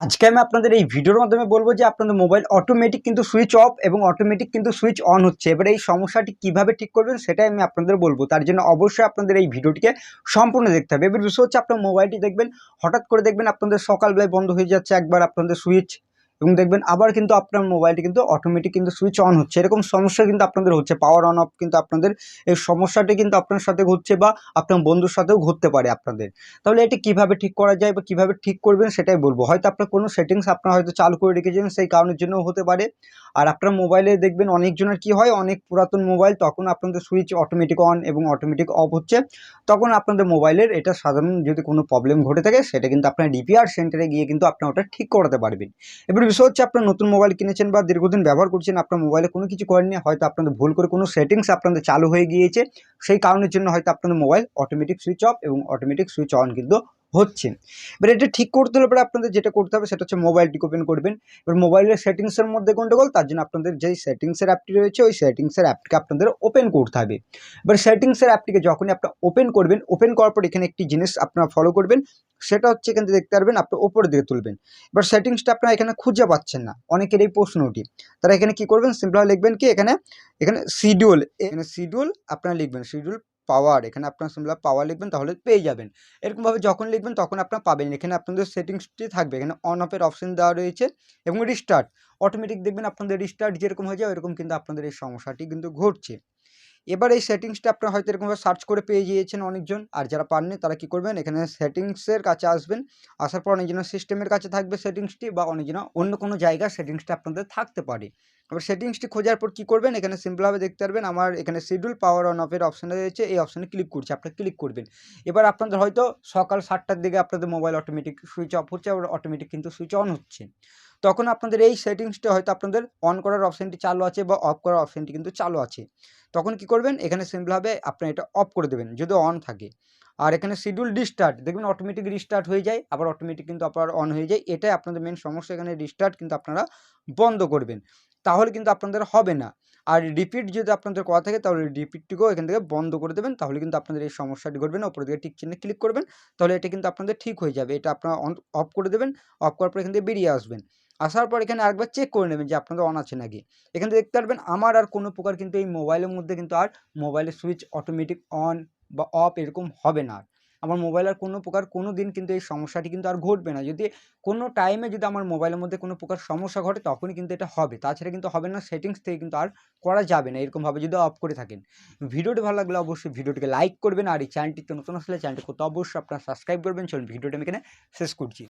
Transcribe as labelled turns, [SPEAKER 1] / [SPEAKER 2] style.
[SPEAKER 1] আজকে আমি আপনাদের এই ভিডিওর মাধ্যমে বলব যে আপনাদের মোবাইল অটোমেটিক কিন্তু সুইচ অফ এবং অটোমেটিক কিন্তু সুইচ অন হচ্ছে। এবার এই সমস্যাটি কীভাবে ঠিক করবেন সেটাই আমি আপনাদের বলব। তার জন্য অবশ্যই আপনাদের এই ভিডিওটিকে সম্পূর্ণ দেখতে হবে। এবার বিষয় হচ্ছে আপনার মোবাইলটি দেখবেন, হঠাৎ করে দেখবেন আপনাদের সকালবেলায় বন্ধ হয়ে যাচ্ছে, একবার আপনাদের সুইচ এবং দেখবেন আবার কিন্তু আপনার মোবাইলটি কিন্তু অটোমেটিক কিন্তু সুইচ অন হচ্ছে। এরকম সমস্যা কিন্তু আপনাদের হচ্ছে। পাওয়ার অন অফ কিন্তু আপনাদের এই সমস্যাটি কিন্তু আপনার সাথে ঘটছে বা আপনার বন্ধুর সাথেও ঘটতে পারে আপনাদের। তাহলে এটি কীভাবে ঠিক করা যায় বা কীভাবে ঠিক করবেন সেটাই বলব। হয়তো আপনার কোনো সেটিংস আপনার হয়তো চালু করে রেখেছেন সেই কারণের জন্য হতে পারে। আর আপনার মোবাইলে দেখবেন অনেকজনের কি হয়? অনেক পুরাতন মোবাইল তখন আপনাদের সুইচ অটোমেটিক অন এবং অটোমেটিক অফ হচ্ছে। তখন আপনাদের মোবাইলের এটা সাধারণ যদি কোনো প্রবলেম ঘটে থাকে, সেটা কিন্তু আপনার রিপেয়ার সেন্টারে গিয়ে কিন্তু আপনি ওটা ঠিক করাতে পারবেন। এবার বিষয় হচ্ছে, আপনার নতুন মোবাইল কিনেছেন বা দীর্ঘদিন ব্যবহার করছেন, আপনার মোবাইলে কোনো কিছু করেননি, হয়তো আপনাদের ভুল করে কোনো সেটিংস আপনাদের চালু হয়ে গিয়েছে, সেই কারণের জন্য হয়তো আপনাদের মোবাইল অটোমেটিক সুইচ অফ এবং অটোমেটিক সুইচ অন কিন্তু হচ্ছে। এবার এটা ঠিক করতে হলে পরে আপনাদের যেটা করতে হবে, সেটা হচ্ছে মোবাইলটি ওপেন করবেন। এবার মোবাইলের সেটিংসের মধ্যে গন্ডগোল, তার জন্য আপনাদের যেই সেটিংসের অ্যাপটি রয়েছে, ওই সেটিংসের অ্যাপটিকে আপনাদের ওপেন করতে হবে। এবার সেটিংসের অ্যাপটিকে যখনই আপনার ওপেন করবেন ওপেন করার পর এখানে একটি জিনিস আপনারা ফলো করবেন সেটা হচ্ছে এখান দেখতে পারবেন, আপনি ওপরের দিকে তুলবেন। এবার সেটিংসটা আপনারা এখানে খুঁজে পাচ্ছেন না। অনেকের এই প্রশ্নটি। তারা এখানে কি করবেন? সিম্পল লিখবেন কি? এখানে এখানে শিডিউল এখানে শিডিউল আপনারা লিখবেন। শিডিউল পাওয়ার এখানে আপনার সিম্পল পাওয়ার লিখবেন, তাহলে পেয়ে যাবেন। এরকমভাবে যখন লিখবেন, তখন আপনার পাবেন। এখানে আপনাদের সেটিংসটি থাকবে। এখানে অন অফের অপশন দেওয়া রয়েছে এবং রিস্টার্ট অটোমেটিক দেখবেন, আপনাদের রিস্টার্ট যেরকম হয়ে যায়, ওইরকম কিন্তু আপনাদের এই সমস্যাটি কিন্তু ঘটছে। এবার এই সেটিংসটা আপনার হয়তো এরকমভাবে সার্চ করে পেয়ে গিয়েছেন অনেকজন। আর যারা পাননি, তারা কি করবেন? এখানে সেটিংসের কাছে আসবেন। আসার পর অনেকজনের সিস্টেমের কাছে থাকবে সেটিংসটি বা অনেকজন অন্য কোনো জায়গায় সেটিংসটা আপনাদের থাকতে পারে। এবার সেটিংসটি খোঁজার পর কী করবেন? এখানে সিম্পলভাবে দেখতে পারবেন, আমার এখানে শিডিউল পাওয়ার অন অফের অপশানে রয়েছে। এই অপশানে ক্লিক করছে আপনি ক্লিক করবেন। এবার আপনাদের হয়তো সকাল সাতটার দিকে আপনাদের মোবাইল অটোমেটিক সুইচ অফ হচ্ছে, আবার অটোমেটিক কিন্তু সুইচ অন হচ্ছে। তখন আপনাদের এই সেটিংসটা হয়তো আপনাদের অন করার অপশানটি চালু আছে বা অফ করার অপশানটি কিন্তু চালু আছে। তখন কি করবেন? এখানে সিম্পলভাবে আপনি এটা অফ করে দেবেন, যদি অন থাকে। আর এখানে শিডিউল রিস্টার্ট দেখবেন অটোমেটিক রিস্টার্ট হয়ে যায়, আবার অটোমেটিক কিন্তু আপনার অন হয়ে যায়। এটাই আপনাদের মেন সমস্যা, এখানে রিস্টার্ট কিন্তু আপনারা বন্ধ করবেন। তাহলে কিন্তু আপনাদের হবে না। আর রিপিট যদি আপনাদের করা থাকে, তাহলে রিপিটটিকেও এখান থেকে বন্ধ করে দেবেন। তাহলে কিন্তু আপনাদের এই সমস্যাটি ঘটবে না। উপর দিকে টিক চিহ্নে ক্লিক করবেন। তাহলে এটা কিন্তু আপনাদের ঠিক হয়ে যাবে। এটা আপনারা অফ করে দেবেন। অফ করার পর এখান থেকে বেরিয়ে আসবেন। আসার পর এখানে আরেকবার চেক করে নেবেন যে আপনাদের অন আছে নাকি। এখানে দেখতে পারবেন, আমার আর কোনো প্রকার কিন্তু এই মোবাইলের মধ্যে কিন্তু আর মোবাইলের সুইচ অটোমেটিক অন বা অফ এরকম হবে না। আমার মোবাইল আর কোনো প্রকার, কোনো দিন কিন্তু এই সমস্যাটি কিন্তু আর ঘটবে না। যদি কোনো টাইমে যদি আমার মোবাইলের মধ্যে কোনো প্রকার সমস্যা ঘটে, তখনই কিন্তু এটা হবে। তাছাড়া কিন্তু হবে না সেটিংস থেকে কিন্তু আর করা যাবে না, এরকমভাবে যদি অফ করে থাকেন। ভিডিওটি ভালো লাগলে অবশ্যই ভিডিওটিকে লাইক করবেন, আর এই চ্যানেলটিতে নতুন আসলে চ্যানেলটি করতে অবশ্যই আপনারা সাবস্ক্রাইব করবেন। চলুন, ভিডিওটি আমি এখানে শেষ করছি।